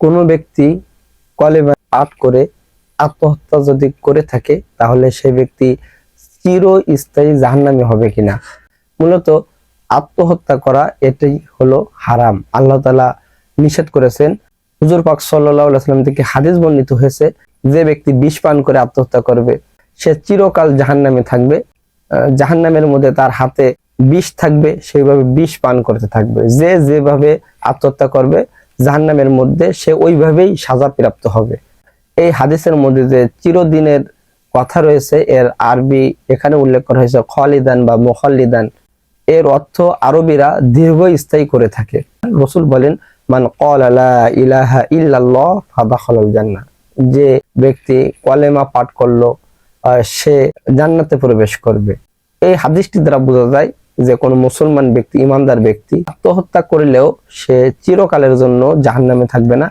কোনো ব্যক্তি কলেমা পাঠ করে আত্মহত্যা যদি করে থাকে, তাহলে সেই ব্যক্তি চিরস্থায়ী জাহান্নামী হবে কিনা? মূলত আত্মহত্যা করা এটাই হলো হারাম। আল্লাহ তালা নিষেধ করেছেন। হুজুর পাক সাল্লাম থেকে হাদিস বর্ণিত হয়েছে যে ব্যক্তি বিষ পান করে আত্মহত্যা করবে, সে চিরকাল জাহান্নামে থাকবে। জাহান্নামের মধ্যে তার হাতে বিষ থাকবে, সেইভাবে বিষ পান করতে থাকবে। যে যেভাবে আত্মহত্যা করবে জাহান্নামের মধ্যে সে ওইভাবেই সাজা প্রাপ্ত হবে। এই হাদিসের মধ্যে যে চিরদিনের কথা রয়েছে, এর আরবি এখানে উল্লেখ করা হয়েছে, খলিদান বা মোখাল্লিদান। এর অর্থ আরবিরা দীর্ঘস্থায়ী করে থাকে। রসুল বলেন, মান কলা ইলাহা ইল্লাল্লাহ ফাদাখালাল জান্নাহ। যে ব্যক্তি কলেমা পাঠ করল সে জান্নাতে প্রবেশ করবে। এই হাদিসটি দ্বারা বোঝা যায় যে কোনো মুসলমান ব্যক্তি, ইমানদার ব্যক্তি আত্মহত্যা করলেও সে চিরকালের জন্য জাহান নামে থাকবে না।